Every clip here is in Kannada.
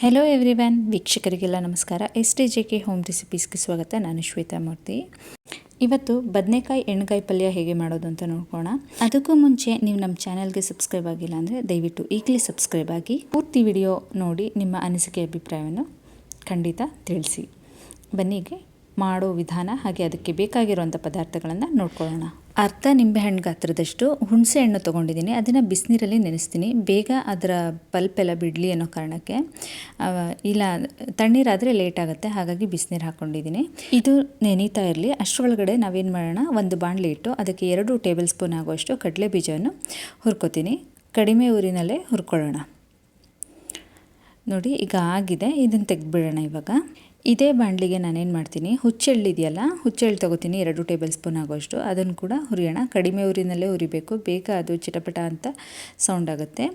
ಹೆಲೋ ಎವ್ರಿವನ್ ವೀಕ್ಷಕರಿಗೆಲ್ಲ ನಮಸ್ಕಾರ. S T J K home ರೆಸಿಪೀಸ್ಗೆ ಸ್ವಾಗತ. ನಾನು ಶ್ವೇತಾ ಮೂರ್ತಿ ಇವತ್ತು ಬದನೆಕಾಯಿ ಎಣ್ಣೆಕಾಯಿ ಪಲ್ಯ ಹೇಗೆ ಮಾಡೋದು ಅಂತ ನೋಡ್ಕೋಣ. ಅದಕ್ಕೂ ಮುಂಚೆ ನೀವು ನಮ್ಮ ಚಾನಲ್ಗೆ ಸಬ್ಸ್ಕ್ರೈಬ್ ಆಗಿಲ್ಲ ಅಂದರೆ ದಯವಿಟ್ಟು ಈಗಲೇ ಸಬ್ಸ್ಕ್ರೈಬ್ ಆಗಿ ಪೂರ್ತಿ ವಿಡಿಯೋ ನೋಡಿ ನಿಮ್ಮ ಅನಿಸಿಕೆ ಅಭಿಪ್ರಾಯವನ್ನು ಖಂಡಿತ ತಿಳಿಸಿ. ಬನ್ನಿಗೆ ಮಾಡೋ ವಿಧಾನ ಹಾಗೆ ಅದಕ್ಕೆ ಬೇಕಾಗಿರುವಂಥ ಪದಾರ್ಥಗಳನ್ನು ನೋಡ್ಕೊಳ್ಳೋಣ. ಅರ್ಧ ನಿಂಬೆಹಣ್ಣು ಗಾತ್ರದಷ್ಟು ಹುಣಸೆ ಹಣ್ಣು ತೊಗೊಂಡಿದ್ದೀನಿ. ಅದನ್ನು ಬಿಸಿನೀರಲ್ಲಿ ನೆನೆಸ್ತೀನಿ. ಬೇಗ ಅದರ ಪಲ್ಪೆಲ್ಲ ಬಿಡಲಿ ಅನ್ನೋ ಕಾರಣಕ್ಕೆ ಇಲ್ಲ ತಣ್ಣೀರಾದರೆ ಲೇಟ್ ಆಗುತ್ತೆ. ಹಾಗಾಗಿ ಬಿಸಿನೀರು ಹಾಕ್ಕೊಂಡಿದ್ದೀನಿ ಇದು ನೆನೀತಾ ಇರಲಿ. ಅಷ್ಟರೊಳಗಡೆ ನಾವೇನು ಮಾಡೋಣ? ಒಂದು ಬಾಣಲೆ ಇಟ್ಟು ಅದಕ್ಕೆ ಎರಡು ಟೇಬಲ್ ಸ್ಪೂನ್ ಆಗುವಷ್ಟು ಕಡಲೆ ಬೀಜವನ್ನು ಹುರ್ಕೋತೀನಿ. ಕಡಿಮೆ ಊರಿನಲ್ಲೇ ಹುರ್ಕೊಳ್ಳೋಣ. ನೋಡಿ, ಈಗ ಆಗಿದೆ. ಇದನ್ನು ತೆಗೆದುಬಿಡೋಣ ಇವಾಗ. ಇದೇ ಬಾಣಲಿಗೆ ನಾನೇನು ಮಾಡ್ತೀನಿ? ಹುಚ್ಚೆಳ್ಳು ಇದೆಯಲ್ಲ, ಹುಚ್ಚೆಳ್ಳು ತೊಗೋತೀನಿ, ಎರಡು ಟೇಬಲ್ ಸ್ಪೂನ್ ಆಗೋಷ್ಟು. ಅದನ್ನು ಕೂಡ ಹುರಿಯೋಣ. ಕಡಿಮೆ ಊರಿನಲ್ಲೇ ಹುರಿಬೇಕು. ಬೇಗ ಅದು ಚಿಟಪಟ ಅಂತ ಸೌಂಡ್ ಆಗುತ್ತೆ.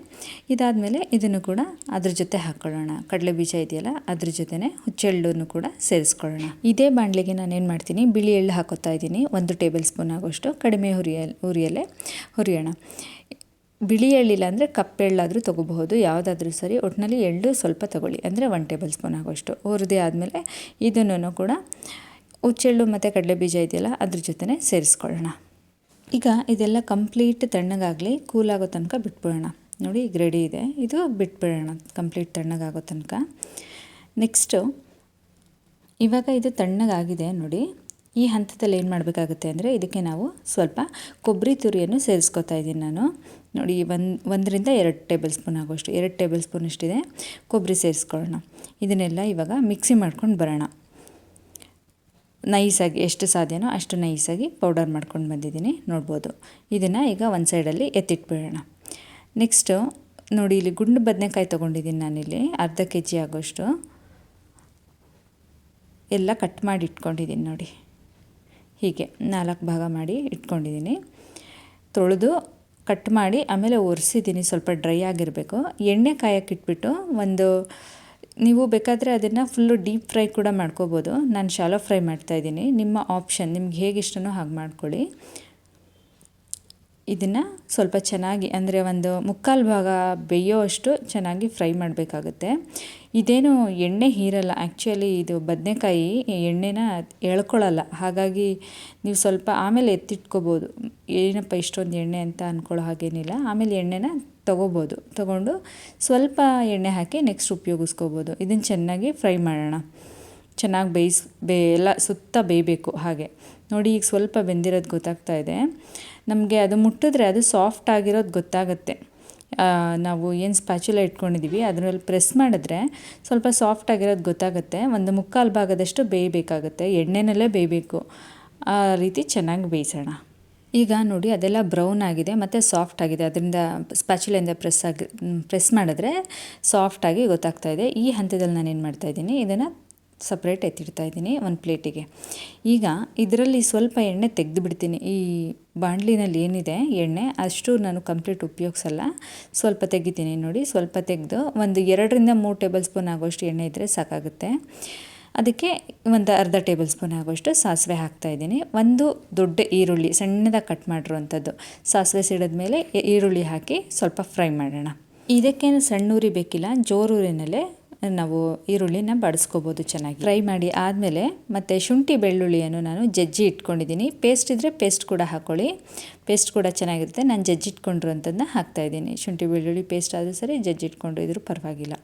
ಇದಾದಮೇಲೆ ಇದನ್ನು ಕೂಡ ಅದ್ರ ಜೊತೆ ಹಾಕ್ಕೊಳ್ಳೋಣ ಕಡಲೆ ಬೀಜ ಇದೆಯಲ್ಲ, ಅದ್ರ ಜೊತೆನೇ ಹುಚ್ಚೆಳ್ಳನ್ನು ಕೂಡ ಸೇರಿಸ್ಕೊಳ್ಳೋಣ. ಇದೇ ಬಾಣಲಿಗೆ ನಾನೇನು ಮಾಡ್ತೀನಿ? ಬಿಳಿ ಎಳ್ಳು ಹಾಕೋತಾ ಇದ್ದೀನಿ. ಒಂದು ಟೇಬಲ್ ಸ್ಪೂನ್ ಆಗೋಷ್ಟು. ಕಡಿಮೆ ಹುರಿಯ ಹುರಿಯಲ್ಲೇ ಹುರಿಯೋಣ. ಬಿಳಿ ಎಳ್ಳಿಲ್ಲ ಅಂದರೆ ಕಪ್ಪೆಳ್ಳಾದರೂ ತೊಗೋಬಹುದು, ಯಾವುದಾದ್ರೂ ಸರಿ. ಒಟ್ಟಿನಲ್ಲಿ ಎಳ್ಳು ಸ್ವಲ್ಪ ತಗೊಳ್ಳಿ. ಅಂದರೆ ಒನ್ ಟೇಬಲ್ ಸ್ಪೂನ್ ಆಗೋಷ್ಟು. ಹುರಿದೇ ಆದಮೇಲೆ ಇದನ್ನು ಕೂಡ ಹುಚ್ಚೆಳ್ಳು ಮತ್ತು ಕಡಲೆ ಬೀಜ ಇದೆಯಲ್ಲ, ಅದ್ರ ಜೊತೆನೇ ಸೇರಿಸ್ಕೊಳ್ಳೋಣ. ಈಗ ಇದೆಲ್ಲ ಕಂಪ್ಲೀಟ್ ತಣ್ಣಗಾಗಲಿ, ಕೂಲಾಗೋ ತನಕ ಬಿಟ್ಬಿಡೋಣ. ನೋಡಿ, ಈಗ ರೆಡಿ ಇದೆ. ಇದು ಬಿಟ್ಬಿಡೋಣ ಕಂಪ್ಲೀಟ್ ತಣ್ಣಗಾಗೋ ತನಕ. ನೆಕ್ಸ್ಟು ಇವಾಗ ಇದು ತಣ್ಣಗಾಗಿದೆ ನೋಡಿ. ಈ ಹಂತದಲ್ಲಿ ಏನು ಮಾಡಬೇಕಾಗುತ್ತೆ ಅಂದರೆ ಇದಕ್ಕೆ ನಾವು ಸ್ವಲ್ಪ ಕೊಬ್ಬರಿ ತುರಿಯನ್ನು ಸೇರಿಸ್ಕೊತಾ ಇದ್ದೀನಿ ನಾನು. ನೋಡಿ, ಒಂದು, ಒಂದರಿಂದ ಎರಡು ಟೇಬಲ್ ಸ್ಪೂನ್ ಆಗೋಷ್ಟು ಎರಡು ಟೇಬಲ್ ಸ್ಪೂನ್ ಅಷ್ಟಿದೆ. ಕೊಬ್ಬರಿ ಸೇರಿಸ್ಕೊಳ್ಳೋಣ. ಇದನ್ನೆಲ್ಲ ಇವಾಗ ಮಿಕ್ಸಿ ಮಾಡ್ಕೊಂಡು ಬರೋಣ. ನೈಸಾಗಿ, ಎಷ್ಟು ಸಾಧ್ಯನೋ ಅಷ್ಟು ನೈಸಾಗಿ ಪೌಡರ್ ಮಾಡ್ಕೊಂಡು ಬಂದಿದ್ದೀನಿ, ನೋಡ್ಬೋದು. ಇದನ್ನು ಈಗ ಒಂದು ಸೈಡಲ್ಲಿ ಎತ್ತಿಟ್ಬಿಡೋಣ. ನೆಕ್ಸ್ಟು ನೋಡಿ, ಇಲ್ಲಿ ಗುಂಡು ಬದನೆಕಾಯಿ ತೊಗೊಂಡಿದ್ದೀನಿ ನಾನಿಲ್ಲಿ, ಅರ್ಧ ಕೆ ಜಿ ಆಗೋಷ್ಟು ಎಲ್ಲ ಕಟ್ ಮಾಡಿ ಇಟ್ಕೊಂಡಿದ್ದೀನಿ ನೋಡಿ. ಹೀಗೆ ನಾಲ್ಕು ಭಾಗ ಮಾಡಿ ಇಟ್ಕೊಂಡಿದ್ದೀನಿ. ತೊಳೆದು ಕಟ್ ಮಾಡಿ ಆಮೇಲೆ ಒರೆಸಿದ್ದೀನಿ, ಸ್ವಲ್ಪ ಡ್ರೈ ಆಗಿರಬೇಕು. ಎಣ್ಣೆ ಕಾಯಕ್ಕೆ ಇಟ್ಬಿಟ್ಟು ಒಂದು, ನೀವು ಬೇಕಾದರೆ ಅದನ್ನು ಫುಲ್ಲು ಡೀಪ್ ಫ್ರೈ ಕೂಡ ಮಾಡ್ಕೋಬೋದು. ನಾನು ಶಾಲೋ ಫ್ರೈ ಮಾಡ್ತಾಯಿದ್ದೀನಿ ನಿಮ್ಮ ಆಪ್ಷನ್ ನಿಮ್ಗೆ ಹೇಗೆ ಇಷ್ಟನೋ ಹಾಗೆ ಮಾಡ್ಕೊಳ್ಳಿ. ಇದನ್ನು ಸ್ವಲ್ಪ ಚೆನ್ನಾಗಿ, ಅಂದರೆ ಒಂದು ಮುಕ್ಕಾಲು ಭಾಗ ಬೇಯೋ ಅಷ್ಟು ಚೆನ್ನಾಗಿ ಫ್ರೈ ಮಾಡಬೇಕಾಗುತ್ತೆ. ಇದೇನು ಎಣ್ಣೆ ಹೀರಲ್ಲ. ಆ್ಯಕ್ಚುಲಿ ಇದು ಬದನೆಕಾಯಿ ಎಣ್ಣೆನ ಎಳ್ಕೊಳ್ಳಲ್ಲ. ಹಾಗಾಗಿ ನೀವು ಸ್ವಲ್ಪ ಆಮೇಲೆ ಎತ್ತಿಟ್ಕೋಬೋದು. ಏನಪ್ಪ ಇಷ್ಟೊಂದು ಎಣ್ಣೆ ಅಂತ ಅಂದ್ಕೊಳ್ಳೋ ಹಾಗೇನಿಲ್ಲ. ಆಮೇಲೆ ಎಣ್ಣೆನ ತೊಗೋಬೋದು. ತೊಗೊಂಡು ಸ್ವಲ್ಪ ಎಣ್ಣೆ ಹಾಕಿ ನೆಕ್ಸ್ಟ್ ಉಪಯೋಗಿಸ್ಕೋಬೋದು. ಇದನ್ನು ಚೆನ್ನಾಗಿ ಫ್ರೈ ಮಾಡೋಣ. ಚೆನ್ನಾಗಿ ಬೇಯಿಸ್, ಬೇ, ಎಲ್ಲ ಸುತ್ತ ಬೇಯಬೇಕು ಹಾಗೆ. ನೋಡಿ ಈಗ ಸ್ವಲ್ಪ ಬೆಂದಿರೋದು ಗೊತ್ತಾಗ್ತಾ ಇದೆ. ನಮಗೆ ಅದು ಮುಟ್ಟಿದ್ರೆ ಅದು ಸಾಫ್ಟ್ ಆಗಿರೋದು ಗೊತ್ತಾಗುತ್ತೆ. ನಾವು ಏನು ಸ್ಪ್ಯಾಚುಲ ಇಟ್ಕೊಂಡಿದ್ದೀವಿ ಅದರಲ್ಲಿ ಪ್ರೆಸ್ ಮಾಡಿದ್ರೆ ಸ್ವಲ್ಪ ಸಾಫ್ಟ್ ಆಗಿರೋದು ಗೊತ್ತಾಗುತ್ತೆ. ಒಂದು ಮುಕ್ಕಾಲು ಭಾಗದಷ್ಟು ಬೇಯಬೇಕಾಗುತ್ತೆ ಎಣ್ಣೆನಲ್ಲೇ ಬೇಯಬೇಕು. ಆ ರೀತಿ ಚೆನ್ನಾಗಿ ಬೇಯಿಸೋಣ. ಈಗ ನೋಡಿ, ಅದೆಲ್ಲ ಬ್ರೌನ್ ಆಗಿದೆ ಮತ್ತು ಸಾಫ್ಟ್ ಆಗಿದೆ. ಅದರಿಂದ ಸ್ಪ್ಯಾಚುಲಿಂದ ಪ್ರೆಸ್ ಆಗಿ ಪ್ರೆಸ್ ಮಾಡಿದ್ರೆ ಸಾಫ್ಟಾಗಿ ಗೊತ್ತಾಗ್ತಾ ಇದೆ. ಈ ಹಂತದಲ್ಲಿ ನಾನು ಏನು ಮಾಡ್ತಾಯಿದ್ದೀನಿ ಇದನ್ನು ಸಪ್ರೇಟ್ ಎತ್ತಿಡ್ತಾ ಇದ್ದೀನಿ ಒಂದು ಪ್ಲೇಟಿಗೆ ಈಗ ಇದರಲ್ಲಿ ಸ್ವಲ್ಪ ಎಣ್ಣೆ ತೆಗೆದು ಬಿಡ್ತೀನಿ ಈ ಬಾಣಲಿನಲ್ಲಿ ಏನಿದೆ ಎಣ್ಣೆ, ಅಷ್ಟು ನಾನು ಕಂಪ್ಲೀಟ್ ಉಪಯೋಗಿಸಲ್ಲ. ಸ್ವಲ್ಪ ತೆಗಿತೀನಿ ನೋಡಿ. ಸ್ವಲ್ಪ ತೆಗೆದು ಒಂದು ಎರಡರಿಂದ ಮೂರು ಟೇಬಲ್ ಸ್ಪೂನ್ ಆಗೋಷ್ಟು ಎಣ್ಣೆ ಇದ್ದರೆ ಸಾಕಾಗುತ್ತೆ. ಅದಕ್ಕೆ ಒಂದು ಅರ್ಧ ಟೇಬಲ್ ಸ್ಪೂನ್ ಆಗೋಷ್ಟು ಸಾಸಿವೆ ಹಾಕ್ತಾಯಿದ್ದೀನಿ ಒಂದು ದೊಡ್ಡ ಈರುಳ್ಳಿ ಸಣ್ಣದಾಗಿ ಕಟ್ ಮಾಡಿರುವಂಥದ್ದು. ಸಾಸಿವೆ ಸಿಡಿದ್ಮೇಲೆ ಈರುಳ್ಳಿ ಹಾಕಿ ಸ್ವಲ್ಪ ಫ್ರೈ ಮಾಡೋಣ. ಇದಕ್ಕೇನು ಸಣ್ಣ ಉರಿ ಬೇಕಿಲ್ಲ, ಜೋರೂರಿನಲ್ಲೇ ನಾವು ಈರುಳ್ಳಿನ ಬಡಿಸ್ಕೋಬೋದು ಚೆನ್ನಾಗಿ. ಫ್ರೈ ಮಾಡಿ ಆದಮೇಲೆ ಮತ್ತು ಶುಂಠಿ ಬೆಳ್ಳುಳ್ಳಿಯನ್ನು ನಾನು ಜಜ್ಜಿ ಇಟ್ಕೊಂಡಿದ್ದೀನಿ. ಪೇಸ್ಟ್ ಇದ್ದರೆ ಪೇಸ್ಟ್ ಕೂಡ ಹಾಕ್ಕೊಳ್ಳಿ ಪೇಸ್ಟ್ ಕೂಡ ಚೆನ್ನಾಗಿರುತ್ತೆ. ನಾನು ಜಜ್ಜಿ ಇಟ್ಕೊಂಡಿರೋಂಥದ್ದನ್ನ ಹಾಕ್ತಾಯಿದ್ದೀನಿ ಶುಂಠಿ ಬೆಳ್ಳುಳ್ಳಿ ಪೇಸ್ಟ್ ಆದರೂ ಸರಿ, ಜಜ್ಜಿ ಇಟ್ಕೊಂಡು ಇದ್ರೂ ಪರವಾಗಿಲ್ಲ.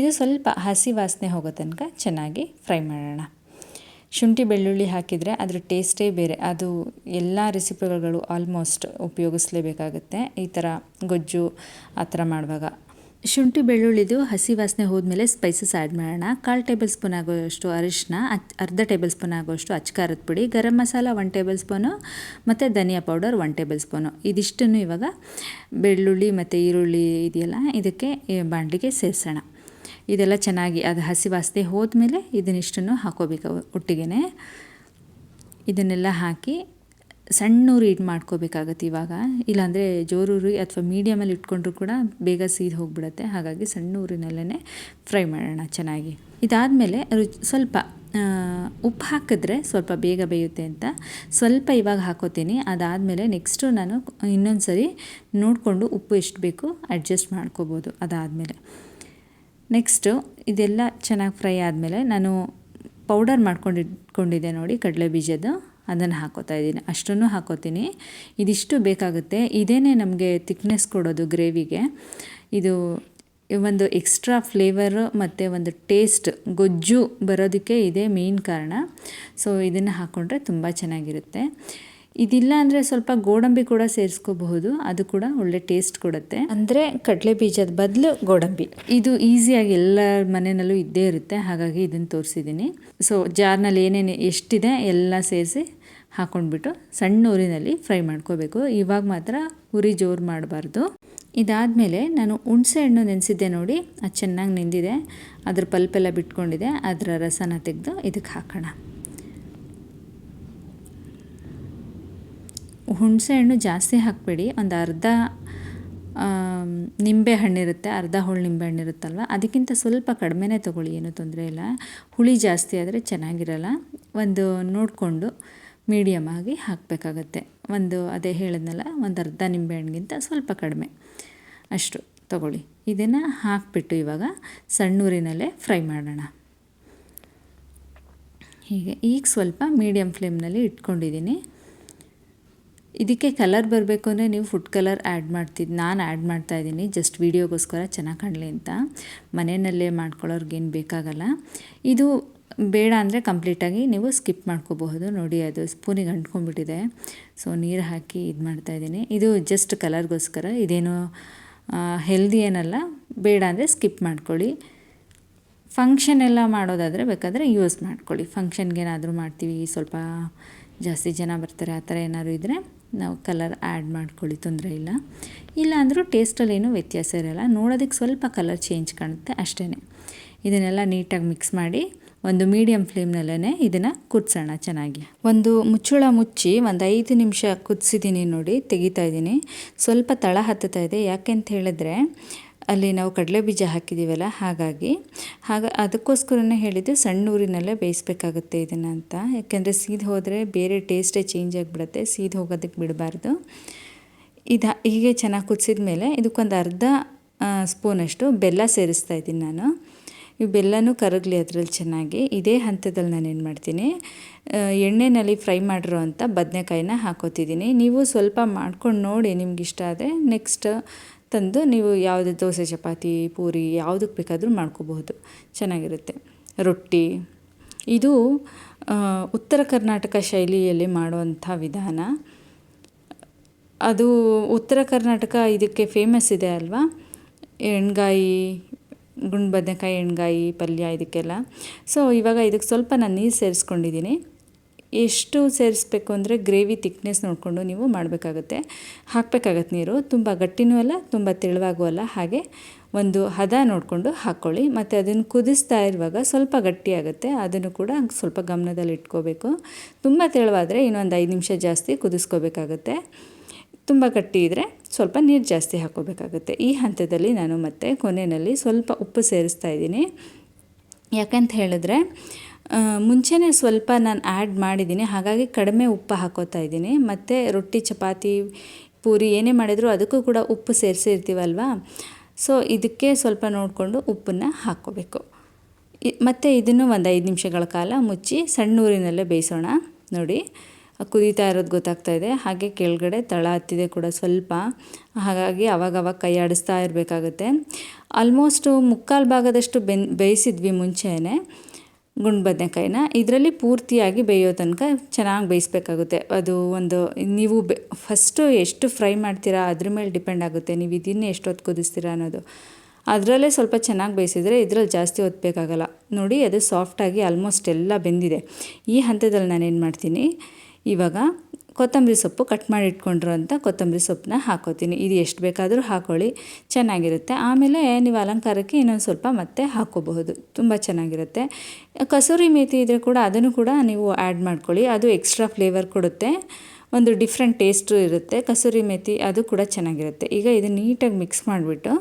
ಇದು ಸ್ವಲ್ಪ ಹಸಿ ವಾಸನೆ ಹೋಗೋ ತನಕ ಚೆನ್ನಾಗಿ ಫ್ರೈ ಮಾಡೋಣ. ಶುಂಠಿ ಬೆಳ್ಳುಳ್ಳಿ ಹಾಕಿದರೆ ಅದರ ಟೇಸ್ಟೇ ಬೇರೆ. ಅದು ಎಲ್ಲ ರೆಸಿಪಿಗಳು ಆಲ್ಮೋಸ್ಟ್ ಉಪಯೋಗಿಸ್ಲೇಬೇಕಾಗುತ್ತೆ. ಈ ಥರ ಗೊಜ್ಜು ಆ ಥರ ಮಾಡುವಾಗ. ಶುಂಠಿ ಬೆಳ್ಳುಳ್ಳಿದು ಹಸಿ ವಾಸನೆ ಹೋದ್ಮೇಲೆ ಸ್ಪೈಸಸ್ ಆ್ಯಡ್ ಮಾಡೋಣ. ಕಾಲು ಟೇಬಲ್ ಸ್ಪೂನ್ ಆಗೋಷ್ಟು ಅರಿಶಿನ ಅರ್ಧ ಟೇಬಲ್ ಸ್ಪೂನ್ ಆಗೋಷ್ಟು ಅಚ್ಕಾರದ ಪುಡಿ, garam masala one tablespoon ಮತ್ತು ಧನಿಯಾ ಪೌಡರ್ ಒನ್ ಟೇಬಲ್ ಸ್ಪೂನು ಇದಿಷ್ಟನ್ನು ಇವಾಗ ಬೆಳ್ಳುಳ್ಳಿ ಮತ್ತು ಈರುಳ್ಳಿ ಇದೆಯಲ್ಲ, ಇದಕ್ಕೆ ಬಾಂಡ್ಲಿಗೆ ಸೇರಿಸೋಣ. ಇದೆಲ್ಲ ಚೆನ್ನಾಗಿ ಅದು ಹಸಿ ವಾಸನೆ ಹೋದ್ಮೇಲೆ ಇದನ್ನಿಷ್ಟನ್ನು ಹಾಕೋಬೇಕು ಒಟ್ಟಿಗೆ ಇದನ್ನೆಲ್ಲ ಹಾಕಿ ಸಣ್ಣ ಉರಿ ಮಾಡ್ಕೋಬೇಕಾಗತ್ತೆ ಇವಾಗ. ಇಲ್ಲಾಂದರೆ ಜೋರುರಿ ಅಥವಾ ಮೀಡಿಯಮಲ್ಲಿ ಇಟ್ಕೊಂಡ್ರೂ ಕೂಡ ಬೇಗ ಸೀದ್ ಹೋಗಿಬಿಡುತ್ತೆ. ಹಾಗಾಗಿ ಸಣ್ಣ ಊರಿನಲ್ಲೇ ಫ್ರೈ ಮಾಡೋಣ ಚೆನ್ನಾಗಿ. ಇದಾದಮೇಲೆ ರುಚಿ ಸ್ವಲ್ಪ ಉಪ್ಪು ಹಾಕಿದ್ರೆ ಸ್ವಲ್ಪ ಬೇಗ ಬೇಯುತ್ತೆ ಅಂತ ಸ್ವಲ್ಪ ಇವಾಗ ಹಾಕೋತೀನಿ. ಅದಾದಮೇಲೆ ನೆಕ್ಸ್ಟು ನಾನು ಇನ್ನೊಂದು ಸರಿ ನೋಡಿಕೊಂಡು ಉಪ್ಪು ಎಷ್ಟು ಬೇಕು ಅಡ್ಜಸ್ಟ್ ಮಾಡ್ಕೋಬೋದು ಅದಾದಮೇಲೆ. ನೆಕ್ಸ್ಟು ಇದೆಲ್ಲ ಚೆನ್ನಾಗಿ ಫ್ರೈ ಆದಮೇಲೆ ನಾನು ಪೌಡರ್ ಮಾಡ್ಕೊಂಡಿಟ್ಕೊಂಡಿದ್ದೆ ನೋಡಿ ಕಡಲೆ ಬೀಜದ ಅದನ್ನು ಹಾಕೋತಾ ಇದ್ದೀನಿ. ಅಷ್ಟನ್ನು ಹಾಕೋತೀನಿ. ಇದಿಷ್ಟು ಬೇಕಾಗುತ್ತೆ. ಇದೇ ನಮಗೆ ತಿಕ್ನೆಸ್ ಕೊಡೋದು ಗ್ರೇವಿಗೆ. ಇದು ಒಂದು ಎಕ್ಸ್ಟ್ರಾ ಫ್ಲೇವರು ಮತ್ತು ಒಂದು ಟೇಸ್ಟ್ ಗೊಜ್ಜು ಬರೋದಕ್ಕೆ ಇದೇ ಮೇನ್ ಕಾರಣ. ಸೊ ಇದನ್ನು ಹಾಕ್ಕೊಂಡ್ರೆ ತುಂಬ ಚೆನ್ನಾಗಿರುತ್ತೆ. ಇದಿಲ್ಲ ಅಂದರೆ ಸ್ವಲ್ಪ ಗೋಡಂಬಿ ಕೂಡ ಸೇರಿಸ್ಕೋಬಹುದು. ಅದು ಕೂಡ ಒಳ್ಳೆ ಟೇಸ್ಟ್ ಕೊಡುತ್ತೆ. ಅಂದರೆ ಕಡಲೆ ಬೀಜದ ಬದಲು ಗೋಡಂಬಿ. ಇದು ಈಸಿಯಾಗಿ ಎಲ್ಲ ಮನೆಯಲ್ಲೂ ಇದ್ದೇ ಇರುತ್ತೆ. ಹಾಗಾಗಿ ಇದನ್ನು ತೋರಿಸಿದ್ದೀನಿ ಸೊ ಜಾರ್ನಲ್ಲಿ ಏನೇನು ಎಷ್ಟಿದೆ ಎಲ್ಲ ಸೇರಿಸಿ ಹಾಕೊಂಡ್ಬಿಟ್ಟು ಸಣ್ಣ ಊರಿನಲ್ಲಿ ಫ್ರೈ ಮಾಡ್ಕೋಬೇಕು. ಇವಾಗ ಮಾತ್ರ ಉರಿ ಜೋರು ಮಾಡಬಾರ್ದು. ಇದಾದಮೇಲೆ ನಾನು ಹುಣಸೆ ಹಣ್ಣು ನೆನೆಸಿದ್ದೆ ನೋಡಿ. ಅದು ಚೆನ್ನಾಗಿ ನೆಂದಿದೆ. ಅದ್ರ ಪಲ್ಪೆಲ್ಲ ಬಿಟ್ಕೊಂಡಿದೆ. ಅದರ ರಸನ ತೆಗೆದು ಇದಕ್ಕೆ ಹಾಕೋಣ. ಹುಣಸೆ ಹಣ್ಣು ಜಾಸ್ತಿ ಹಾಕಬೇಡಿ. ಒಂದು ಅರ್ಧ ನಿಂಬೆ ಹಣ್ಣಿರುತ್ತೆ ಅರ್ಧ ಹೋಳು ನಿಂಬೆ ಹಣ್ಣಿರುತ್ತಲ್ವ ಅದಕ್ಕಿಂತ ಸ್ವಲ್ಪ ಕಡಿಮೆನೇ ತೊಗೊಳ್ಳಿ, ಏನೂ ತೊಂದರೆ ಇಲ್ಲ. ಹುಳಿ ಜಾಸ್ತಿ ಆದರೆ ಚೆನ್ನಾಗಿರಲ್ಲ. ಒಂದು ನೋಡಿಕೊಂಡು ಮೀಡಿಯಮ್ ಆಗಿ ಹಾಕಬೇಕಾಗತ್ತೆ. ಒಂದು ಅದೇ ಹೇಳಿದ್ನಲ್ಲ, ಒಂದು ಅರ್ಧ ನಿಂಬೆ ಹಣ್ಣಿಗಿಂತ ಸ್ವಲ್ಪ ಕಡಿಮೆ. ಅಷ್ಟು ತಗೊಳ್ಳಿ. ಇದನ್ನು ಹಾಕಿಬಿಟ್ಟು ಇವಾಗ ಸಣ್ಣೂರಿನಲ್ಲೇ ಫ್ರೈ ಮಾಡೋಣ. ಹೀಗೆ, ಈಗ ಸ್ವಲ್ಪ ಮೀಡಿಯಮ್ ಫ್ಲೇಮ್ನಲ್ಲಿ ಇಟ್ಕೊಂಡಿದ್ದೀನಿ. ಇದಕ್ಕೆ ಕಲರ್ ಬರಬೇಕು ಅಂದರೆ ನೀವು ಫುಡ್ ಕಲರ್ ಆ್ಯಡ್ ಮಾಡ್ತಿದ್ದು ನಾನು ಆ್ಯಡ್ ಮಾಡ್ತಾ ಇದ್ದೀನಿ. ಜಸ್ಟ್ ವೀಡಿಯೋಗೋಸ್ಕರ ಚೆನ್ನಾಗಿ ಕಾಣಲಿ ಅಂತ. ಮನೆಯಲ್ಲೇ ಮಾಡ್ಕೊಳ್ಳೋರ್ಗೇನು ಬೇಕಾಗಲ್ಲ. ಇದು ಬೇಡ ಅಂದರೆ ಕಂಪ್ಲೀಟಾಗಿ ನೀವು ಸ್ಕಿಪ್ ಮಾಡ್ಕೋಬಹುದು. ನೋಡಿ, ಅದು ಸ್ಪೂನಿಗೆ ಅಂಟ್ಕೊಂಡ್ಬಿಟ್ಟಿದೆ. ಸೊ ನೀರು ಹಾಕಿ ಇದು ಮಾಡ್ತಾಯಿದ್ದೀನಿ ಇದು ಜಸ್ಟ್ ಕಲರ್ಗೋಸ್ಕರ ಇದೇನು ಹೆಲ್ದಿ ಏನಲ್ಲ. ಬೇಡ ಅಂದರೆ ಸ್ಕಿಪ್ ಮಾಡ್ಕೊಳ್ಳಿ. ಫಂಕ್ಷನ್ ಎಲ್ಲ ಮಾಡೋದಾದರೆ ಬೇಕಾದರೆ ಯೂಸ್ ಮಾಡ್ಕೊಳ್ಳಿ. ಫಂಕ್ಷನ್ಗೇನಾದರೂ ಮಾಡ್ತೀವಿ. ಸ್ವಲ್ಪ ಜಾಸ್ತಿ ಜನ ಬರ್ತಾರೆ ಆ ಥರ ಏನಾದರೂ ಇದ್ದರೆ ನಾವು ಕಲರ್ ಆ್ಯಡ್ ಮಾಡ್ಕೊಳ್ಳಿ, ತೊಂದರೆ ಇಲ್ಲ. ಇಲ್ಲ ಅಂದರೂ ಟೇಸ್ಟಲ್ಲಿ ಏನೂ ವ್ಯತ್ಯಾಸ ಇರೋಲ್ಲ. ನೋಡೋದಕ್ಕೆ ಸ್ವಲ್ಪ ಕಲರ್ ಚೇಂಜ್ ಕಾಣುತ್ತೆ ಅಷ್ಟೇ ಇದನ್ನೆಲ್ಲ ನೀಟಾಗಿ ಮಿಕ್ಸ್ ಮಾಡಿ ಒಂದು ಮೀಡಿಯಮ್ ಫ್ಲೇಮ್ನಲ್ಲೇ ಇದನ್ನು ಕುದಿಸೋಣ ಚೆನ್ನಾಗಿ. ಒಂದು ಮುಚ್ಚುಳ ಮುಚ್ಚಿ ಒಂದು ಐದು ನಿಮಿಷ ಕುದಿಸಿದ್ದೀನಿ ನೋಡಿ, ತೆಗಿತಾ ಇದ್ದೀನಿ ಸ್ವಲ್ಪ ತಳ ಹತ್ತುತ್ತಾ ಇದೆ. ಯಾಕೆ ಅಂತ ಹೇಳಿದ್ರೆ ಅಲ್ಲಿ ನಾವು ಕಡಲೆ ಬೀಜ ಹಾಕಿದ್ದೀವಲ್ಲ, ಹಾಗಾಗಿ. ಹಾಗ, ಅದಕ್ಕೋಸ್ಕರನೇ ಹೇಳಿದ್ದು ಸಣ್ಣ ಊರಿನಲ್ಲೇ ಬೇಯಿಸ್ಬೇಕಾಗುತ್ತೆ ಇದನ್ನು ಅಂತ. ಯಾಕೆಂದರೆ ಸೀದ್ ಹೋದರೆ ಬೇರೆ ಟೇಸ್ಟೇ ಚೇಂಜ್ ಆಗಿಬಿಡುತ್ತೆ, ಸೀದ್ ಹೋಗೋದಕ್ಕೆ ಬಿಡಬಾರ್ದು. ಇದು, ಹೀಗೆ ಚೆನ್ನಾಗಿ ಕುದಿಸಿದ ಮೇಲೆ ಇದಕ್ಕೊಂದು ಅರ್ಧ ಸ್ಪೂನಷ್ಟು ಬೆಲ್ಲ ಸೇರಿಸ್ತಾ ಇದ್ದೀನಿ ನಾನು. ಈ ಬೆಲ್ಲನೂ ಕರಗಲಿ ಅದರಲ್ಲಿ ಚೆನ್ನಾಗಿ. ಇದೇ ಹಂತದಲ್ಲಿ ನಾನು ಏನು ಮಾಡ್ತೀನಿ ಎಣ್ಣೆಯಲ್ಲಿ ಫ್ರೈ ಮಾಡಿರೋ ಅಂಥ ಬದನೆಕಾಯಿನ ಹಾಕೋತಿದ್ದೀನಿ. ನೀವು ಸ್ವಲ್ಪ ಮಾಡ್ಕೊಂಡು ನೋಡಿ ನಿಮ್ಗೆ ಇಷ್ಟ ಆದರೆ, ನೆಕ್ಸ್ಟ್ ತಂದು ನೀವು ಯಾವುದೇ ದೋಸೆ, ಚಪಾತಿ, ಪೂರಿ ಯಾವುದಕ್ಕೆ ಬೇಕಾದರೂ ಮಾಡ್ಕೋಬಹುದು. ಚೆನ್ನಾಗಿರುತ್ತೆ. ರೊಟ್ಟಿ. ಇದು ಉತ್ತರ ಕರ್ನಾಟಕ ಶೈಲಿಯಲ್ಲಿ ಮಾಡುವಂಥ ವಿಧಾನ. ಅದು ಉತ್ತರ ಕರ್ನಾಟಕ ಇದಕ್ಕೆ ಫೇಮಸ್ ಇದೆ ಅಲ್ವಾ? ಎಣ್ಗಾಯಿ, ಗುಂಡು ಬದನೆಕಾಯಿ, ಎಣ್ಗಾಯಿ ಪಲ್ಯ ಇದಕ್ಕೆಲ್ಲ. ಸೊ ಇವಾಗ ಇದಕ್ಕೆ ಸ್ವಲ್ಪ ನಾನು ನೀರು ಸೇರಿಸ್ಕೊಂಡಿದ್ದೀನಿ. ಎಷ್ಟು ಸೇರಿಸ್ಬೇಕು ಅಂದರೆ ಗ್ರೇವಿ ತಿಕ್ನೆಸ್ ನೋಡಿಕೊಂಡು ನೀವು ಮಾಡಬೇಕಾಗುತ್ತೆ. ಹಾಕಬೇಕಾಗತ್ತೆ ನೀರು. ತುಂಬ ಗಟ್ಟಿನೂ ಅಲ್ಲ, ತುಂಬ ತೆಳುವಾಗೂ ಅಲ್ಲ. ಹಾಗೆ ಒಂದು ಹದ ನೋಡಿಕೊಂಡು ಹಾಕ್ಕೊಳ್ಳಿ. ಮತ್ತು ಅದನ್ನು ಕುದಿಸ್ತಾ ಇರುವಾಗ ಸ್ವಲ್ಪ ಗಟ್ಟಿಯಾಗುತ್ತೆ. ಅದನ್ನು ಕೂಡ ಸ್ವಲ್ಪ ಗಮನದಲ್ಲಿ ಇಟ್ಕೋಬೇಕು. ತುಂಬ ತೆಳುವಾದರೆ ಇನ್ನೊಂದು ಐದು ನಿಮಿಷ ಜಾಸ್ತಿ ಕುದಿಸ್ಕೋಬೇಕಾಗತ್ತೆ. ತುಂಬ ಗಟ್ಟಿ ಇದ್ದರೆ ಸ್ವಲ್ಪ ನೀರು ಜಾಸ್ತಿ ಹಾಕೋಬೇಕಾಗುತ್ತೆ ಈ ಹಂತದಲ್ಲಿ ನಾನು ಮತ್ತೆ ಕೊನೆಯಲ್ಲಿ ಸ್ವಲ್ಪ ಉಪ್ಪು ಸೇರಿಸ್ತಾ ಇದ್ದೀನಿ. ಯಾಕಂತ ಹೇಳಿದ್ರೆ ಮುಂಚೆನೇ ಸ್ವಲ್ಪ ನಾನು ಆ್ಯಡ್ ಮಾಡಿದ್ದೀನಿ. ಹಾಗಾಗಿ ಕಡಿಮೆ ಉಪ್ಪು ಹಾಕೋತಾ ಇದ್ದೀನಿ. ಮತ್ತು ರೊಟ್ಟಿ, ಚಪಾತಿ, ಪೂರಿ ಏನೇ ಮಾಡಿದರೂ ಅದಕ್ಕೂ ಕೂಡ ಉಪ್ಪು ಸೇರಿಸಿರ್ತೀವಲ್ವಾ? ಸೊ ಇದಕ್ಕೆ ಸ್ವಲ್ಪ ನೋಡಿಕೊಂಡು ಉಪ್ಪನ್ನು ಹಾಕೋಬೇಕು. ಮತ್ತು ಇದನ್ನು ಒಂದು ಐದು ನಿಮಿಷಗಳ ಕಾಲ ಮುಚ್ಚಿ ಸಣ್ಣ ಊರಿನಲ್ಲೇ ಬೇಯಿಸೋಣ. ನೋಡಿ, ಕುದೀತಾ ಇರೋದು ಗೊತ್ತಾಗ್ತಾ ಇದೆ. ಹಾಗೆ ಕೆಳಗಡೆ ತಳ ಹತ್ತಿದೆ ಕೂಡ ಸ್ವಲ್ಪ. ಹಾಗಾಗಿ ಅವಾಗವಾಗ ಕೈ ಆಡಿಸ್ತಾ ಇರಬೇಕಾಗುತ್ತೆ. ಆಲ್ಮೋಸ್ಟು ಮುಕ್ಕಾಲು ಭಾಗದಷ್ಟು ಬೆನ್, ಬೇಯಿಸಿದ್ವಿ ಮುಂಚೆನೇ. ಗುಂಡು ಬದನೆಕಾಯಿನ ಇದರಲ್ಲಿ ಪೂರ್ತಿಯಾಗಿ ಬೇಯೋ ತನಕ ಚೆನ್ನಾಗಿ ಬೇಯಿಸ್ಬೇಕಾಗುತ್ತೆ. ಅದು ಒಂದು ನೀವು ಬೆ ಫಸ್ಟು ಎಷ್ಟು ಫ್ರೈ ಮಾಡ್ತೀರಾ ಅದ್ರ ಮೇಲೆ ಡಿಪೆಂಡ್ ಆಗುತ್ತೆ. ನೀವು ಇದನ್ನೇ ಎಷ್ಟೊತ್ತು ಕುದಿಸ್ತೀರಾ ಅನ್ನೋದು. ಅದರಲ್ಲೇ ಸ್ವಲ್ಪ ಚೆನ್ನಾಗಿ ಬೇಯಿಸಿದರೆ ಇದರಲ್ಲಿ ಜಾಸ್ತಿ ಒತ್ತಬೇಕಾಗಲ್ಲ ನೋಡಿ, ಅದು ಸಾಫ್ಟಾಗಿ ಆಲ್ಮೋಸ್ಟ್ ಎಲ್ಲ ಬೆಂದಿದೆ. ಈ ಹಂತದಲ್ಲಿ ನಾನೇನು ಮಾಡ್ತೀನಿ? ಇವಾಗ ಕೊತ್ತಂಬರಿ ಸೊಪ್ಪು ಕಟ್ ಮಾಡಿ ಇಟ್ಕೊಂಡಿರೋಂಥ ಕೊತ್ತಂಬರಿ ಸೊಪ್ಪನ್ನ ಹಾಕೋತೀನಿ. ಇದು ಎಷ್ಟು ಬೇಕಾದರೂ ಹಾಕೊಳ್ಳಿ. ಚೆನ್ನಾಗಿರುತ್ತೆ. ಆಮೇಲೆ ನೀವು ಅಲಂಕಾರಕ್ಕೆ ಇನ್ನೊಂದು ಸ್ವಲ್ಪ ಮತ್ತೆ ಹಾಕೋಬಹುದು. ತುಂಬ ಚೆನ್ನಾಗಿರುತ್ತೆ. ಕಸೂರಿ ಮೇಥಿ ಇದ್ದರೆ ಕೂಡ ಅದನ್ನು ಕೂಡ ನೀವು ಆ್ಯಡ್ ಮಾಡ್ಕೊಳ್ಳಿ. ಅದು ಎಕ್ಸ್ಟ್ರಾ ಫ್ಲೇವರ್ ಕೊಡುತ್ತೆ. ಒಂದು ಡಿಫ್ರೆಂಟ್ ಟೇಸ್ಟು ಇರುತ್ತೆ. ಕಸೂರಿ ಮೇಥಿ ಅದು ಕೂಡ ಚೆನ್ನಾಗಿರುತ್ತೆ. ಈಗ ಇದು ನೀಟಾಗಿ ಮಿಕ್ಸ್ ಮಾಡಿಬಿಟ್ಟು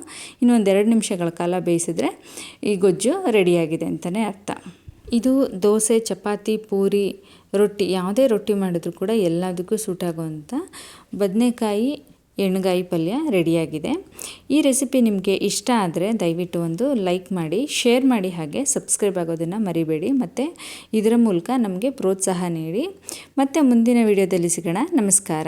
ಇನ್ನೊಂದು ಎರಡು ನಿಮಿಷಗಳ ಕಾಲ ಬೇಯಿಸಿದ್ರೆ ಈ ಗೊಜ್ಜು ರೆಡಿಯಾಗಿದೆ ಅಂತಲೇ ಅರ್ಥ. ಇದು ದೋಸೆ, ಚಪಾತಿ, ಪೂರಿ ರೊಟ್ಟಿ, ಯಾವುದೇ ರೊಟ್ಟಿ ಮಾಡಿದ್ರು ಕೂಡ ಎಲ್ಲದಕ್ಕೂ ಸೂಟ್ ಆಗುವಂಥ ಬದನೆಕಾಯಿ ಎಣ್ಗಾಯಿ ಪಲ್ಯ ರೆಡಿಯಾಗಿದೆ. ಈ ರೆಸಿಪಿ ನಿಮಗೆ ಇಷ್ಟ ಆದರೆ ದಯವಿಟ್ಟು ಒಂದು ಲೈಕ್ ಮಾಡಿ ಶೇರ್ ಮಾಡಿ ಹಾಗೆ ಸಬ್ಸ್ಕ್ರೈಬ್ ಆಗೋದನ್ನು ಮರಿಬೇಡಿ. ಮತ್ತು ಇದರ ಮೂಲಕ ನಮಗೆ ಪ್ರೋತ್ಸಾಹ ನೀಡಿ. ಮತ್ತು ಮುಂದಿನ ವಿಡಿಯೋದಲ್ಲಿ ಸಿಗೋಣ. ನಮಸ್ಕಾರ.